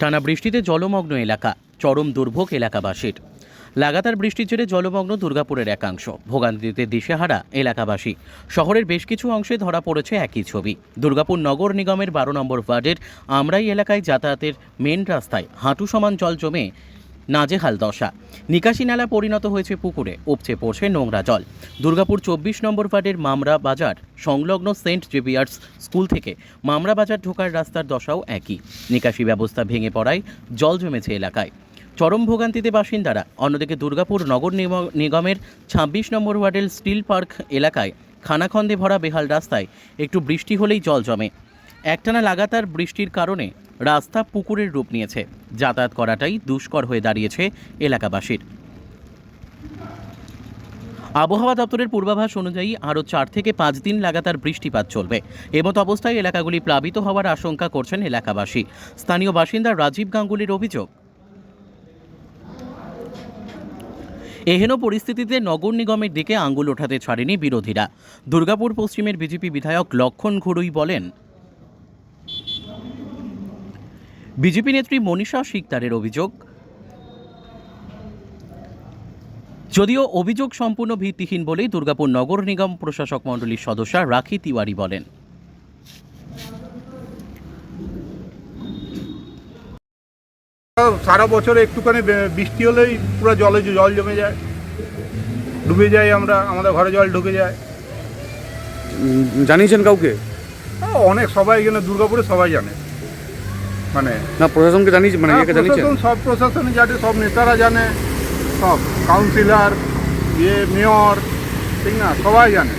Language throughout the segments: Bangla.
টানা বৃষ্টিতে জলমগ্ন এলাকা, চরম দুর্ভোগ এলাকাবাসীর। লাগাতার বৃষ্টির জেরে জলমগ্ন দুর্গাপুরের একাংশ, ভোগান্তিতে দিশেহারা এলাকাবাসী। শহরের বেশ কিছু অংশে ধরা পড়েছে একই ছবি। দুর্গাপুর নগর নিগমের বারো নম্বর ওয়ার্ডের আমরাই এলাকায় যাতায়াতের মেন রাস্তায় হাঁটু সমান জল জমে নাজেহাল দশা। নিকাশি নালা পরিণত হয়েছে পুকুরে, উপচে পড়ছে নোংরা জল। দুর্গাপুর চব্বিশ নম্বর ওয়ার্ডের মামরা বাজার, সংলগ্ন সেন্ট জেভিয়ার্স স্কুল থেকে মামরা বাজার ঢোকার রাস্তার দশাও একই। নিকাশি ব্যবস্থা ভেঙে পড়ায় জল জমেছে এলাকায়। চরম ভোগান্তিতে বাসিন্দারা, অন্যদিকে দুর্গাপুর নগর নিগমের ছাব্বিশ নম্বর ওয়ার্ডের স্টিল পার্ক এলাকায় খানাখন্দে ভরা বেহাল রাস্তায় একটু বৃষ্টি হলেই জল জমে। একটানা লাগাতার বৃষ্টির কারণে রাস্তা পুকুরের রূপ নিয়েছে। যাতায়াত করাটাই দুষ্কর হয়ে দাঁড়িয়েছে এলাকাবাসীর। আবহাওয়া দপ্তরের পূর্বাভাস অনুযায়ী আরও চার থেকে পাঁচ দিন লাগাতার বৃষ্টিপাত চলবে। এমতো অবস্থায় এলাকাগুলি প্লাবিত হওয়ার আশঙ্কা করছেন এলাকাবাসী। স্থানীয় বাসিন্দা রাজীব গাঙ্গুলির অভিযোগ। এহেন পরিস্থিতিতে নগর নিগমের দিকে আঙ্গুল ওঠাতে ছাড়েনি বিরোধীরা। দুর্গাপুর পশ্চিমের বিজেপি বিধায়ক লক্ষণ ঘুরুই বলেন বিজেপি নেত্রী মনীষা শিকদারের অভিযোগ। যদিও অভিযোগ সম্পূর্ণ ভিত্তিহীন বলেই দুর্গাপুর নগর নিগম প্রশাসক মণ্ডলীর সদস্য রাখি তিওয়ারি বলেন। সারা বছর একটুখানি বৃষ্টি হলেই পুরো জলে জল জমে যায়। ডুবে যাই আমরা আমাদের ঘরে জল ঢুকে যায়। জানিয়েছেন কাউকে? অনেক সবাই এখানে দুর্গাপুরে সবাই জানে। মানে না প্রশাসনকে জানিয়েছেন মানে ইয়েকে জানিয়েছেন? সব প্রশাসনে জানে সব নেতারা জানে সব কাউন্সিলর ইয়ে মেয়র ঠিক না? সবাই জানে।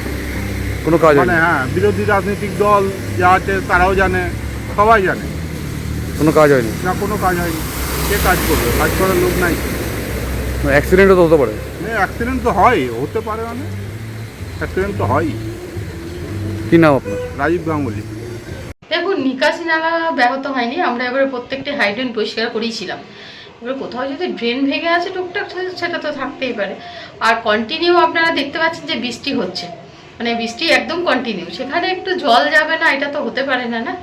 কোনো কাজ মানে হ্যাঁ বিরোধী রাজনৈতিক দল যা আছে তারাও জানে সবাই জানে। কোনো কাজ হয়নি? না কোনো কাজ হয়নি। কে কাজ করবে? কাজ করার লোক নাই। অ্যাক্সিডেন্টও তো হতে পারে। অ্যাক্সিডেন্ট তো হয় হতে পারে মানে। অ্যাক্সিডেন্ট তো হয় কি নাম আপনার? রাজীব গাঙ্গুলি। নিকাশি নালা ব্যাহত হয়নি, আমরা এবারে প্রত্যেকটি হাইড্রেন পরিষ্কার করেইছিলাম। এবার কোথাও যদি ড্রেন ভেঙে আছে টুকটাক সেটা তো থাকতেই পারে। আর কন্টিনিউ আপনারা দেখতে পাচ্ছেন যে বৃষ্টি হচ্ছে। মানে বৃষ্টি একদম কন্টিনিউ সেখানে একটু জল যাবে না, এটা তো হতে পারে না না?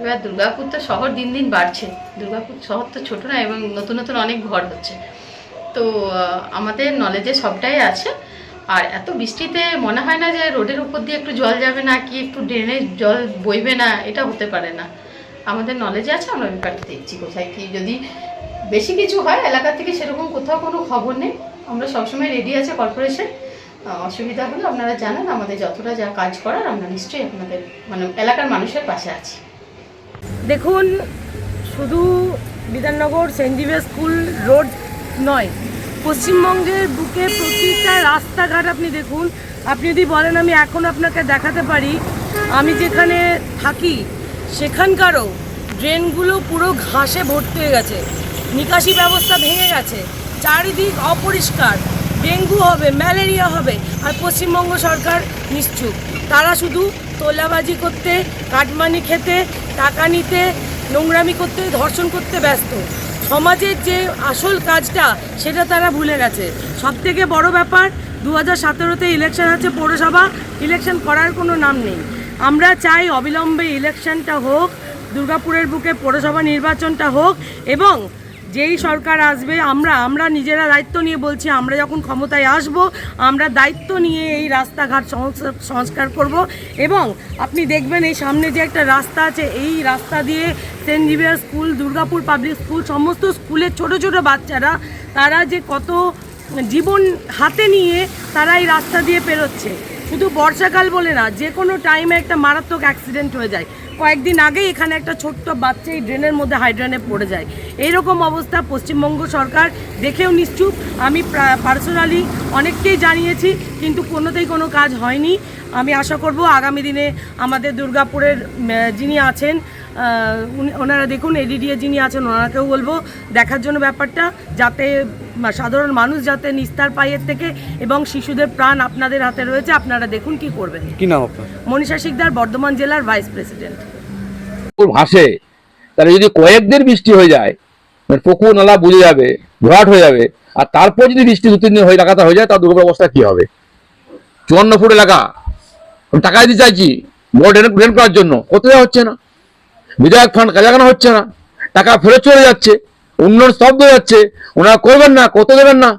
এবার দুর্গাপুর তো শহর দিন দিন বাড়ছে। দুর্গাপুর শহর তো ছোটো না, এবং নতুন নতুন অনেক ঘর হচ্ছে। তো আমাদের নলেজে সবটাই আছে। আর এত বৃষ্টিতে মনে হয় না যে রোডের উপর দিয়ে একটু জল যাবে না কি একটু ড্রেনে জল বইবে না, এটা হতে পারে না। আমাদের নলেজে আছে, আমরা ব্যাপারটা দেখছি কোথায় কি। যদি বেশি কিছু হয়, এলাকা থেকে সেরকম কোথাও কোনো খবর নেই। আমরা সবসময় রেডি আছে কর্পোরেশন অসুবিধা হলে আপনারা জানান, আমাদের যতটা যা কাজ করার, আমরা নিশ্চয়ই আপনাদের মানে এলাকার মানুষের পাশে আছি। দেখুন, শুধু বিধাননগর, সেন্ট স্কুল রোড নয় পশ্চিমবঙ্গের বুকে প্রতিটা রাস্তাঘাট আপনি দেখুন। আপনি যদি বলেন আমি এখন আপনাকে দেখাতে পারি, আমি যেখানে থাকি, সেখানকারও ড্রেনগুলো পুরো ঘাসে ভর্তি হয়ে গেছে। নিকাশি ব্যবস্থা ভেঙে গেছে। চারিদিক অপরিষ্কার। ডেঙ্গু হবে, ম্যালেরিয়া হবে, আর পশ্চিমবঙ্গ সরকার নিশ্চুপ। তারা শুধু তোলাবাজি করতে, কাটমানি খেতে, টাকা নিতে, নোংরামি করতে, ধর্ষণ করতে ব্যস্ত। সমাজের যে আসল কাজটা, সেটা তারা ভুলে গেছে। সব থেকে বড়ো ব্যাপার দু হাজার সতেরোতে ইলেকশন আছে পৌরসভা ইলেকশন করার কোনো নাম নেই। আমরা চাই অবিলম্বে ইলেকশনটা হোক, দুর্গাপুরের বুকে পৌরসভা নির্বাচনটা হোক, এবং যেই সরকার আসবে, আমরা আমরা নিজেরা দায়িত্ব নিয়ে বলছি, আমরা যখন ক্ষমতায় আসব, আমরা দায়িত্ব নিয়ে এই রাস্তাঘাট সংস্কার- করব। এবং আপনি দেখবেন এই সামনে যে একটা রাস্তা আছে, এই রাস্তা দিয়ে saint Xavier school, Durgapur public school, সমস্ত স্কুলের ছোট ছোট বাচ্চারা, তারা যে কত জীবন হাতে নিয়ে তারা এই রাস্তা দিয়ে পেরোচ্ছে। শুধু বর্ষাকাল বলে না, যে কোনো টাইমে একটা মারাত্মক অ্যাক্সিডেন্ট হয়ে যায়। কয়েকদিন আগেই এখানে একটা ছোট্ট বাচ্চা এই ড্রেনের মধ্যে হাইড্রেনে পড়ে যায়। এইরকম অবস্থা পশ্চিমবঙ্গ সরকার দেখেও নিশ্চুপ। আমি পার্সোনালি অনেককেই জানিয়েছি, কিন্তু কোনোতেই কোনো কাজ হয়নি। আমি আশা করব আগামী দিনে আমাদের দুর্গাপুরের যিনি আছেন ওনারা দেখুন এডিডিএ যিনি আছেন ওনাকেও বলব দেখার জন্য ব্যাপারটা যাতে সাধারণ মানুষ যাতে নিস্তার পায় এর থেকে এবং শিশুদের প্রাণ আপনাদের হাতে রয়েছে আপনারা দেখুন কি করবেন। কি নাম আপনার? মনীষা শিকদার বর্ধমান জেলার ভাইস প্রেসিডেন্ট। ভাসে তাহলে যদি কয়েকদিন বৃষ্টি হয়ে যায় মানে পুকুর নালা বুঝে যাবে ভরাট হয়ে যাবে আর তারপর যদি বৃষ্টি দু তিন দিন হয়ে লাগাতার হয়ে যায় তার দুর্গম অবস্থা কি হবে? চুয়ান্ন ফুট এলাকা আমি টাকা দিতে চাইছি বড় ড্রেন করার জন্য কোথাও হচ্ছে না। বিধায়ক ফান্ড কাজে লাগানো হচ্ছে না, টাকা ফেরত চলে যাচ্ছে, উন্নয়ন স্তব্ধ যাচ্ছে, ওনারা করবেন না কত দেবেন না।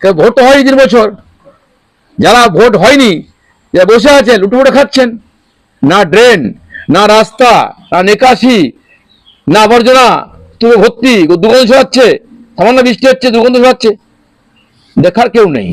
ভোট তো হয়নি তিন বছর। যারা ভোট হয়নি যারা বসে আছেন লুটুপুটে খাচ্ছেন, না ড্রেন, না রাস্তা, না নিকাশি, না আবর্জনা তুমি ভর্তি, দুর্গন্ধ ছড়াচ্ছে, সামান্য বৃষ্টি হচ্ছে, দুর্গন্ধ ছড়াচ্ছে, দেখার কেউ নেই।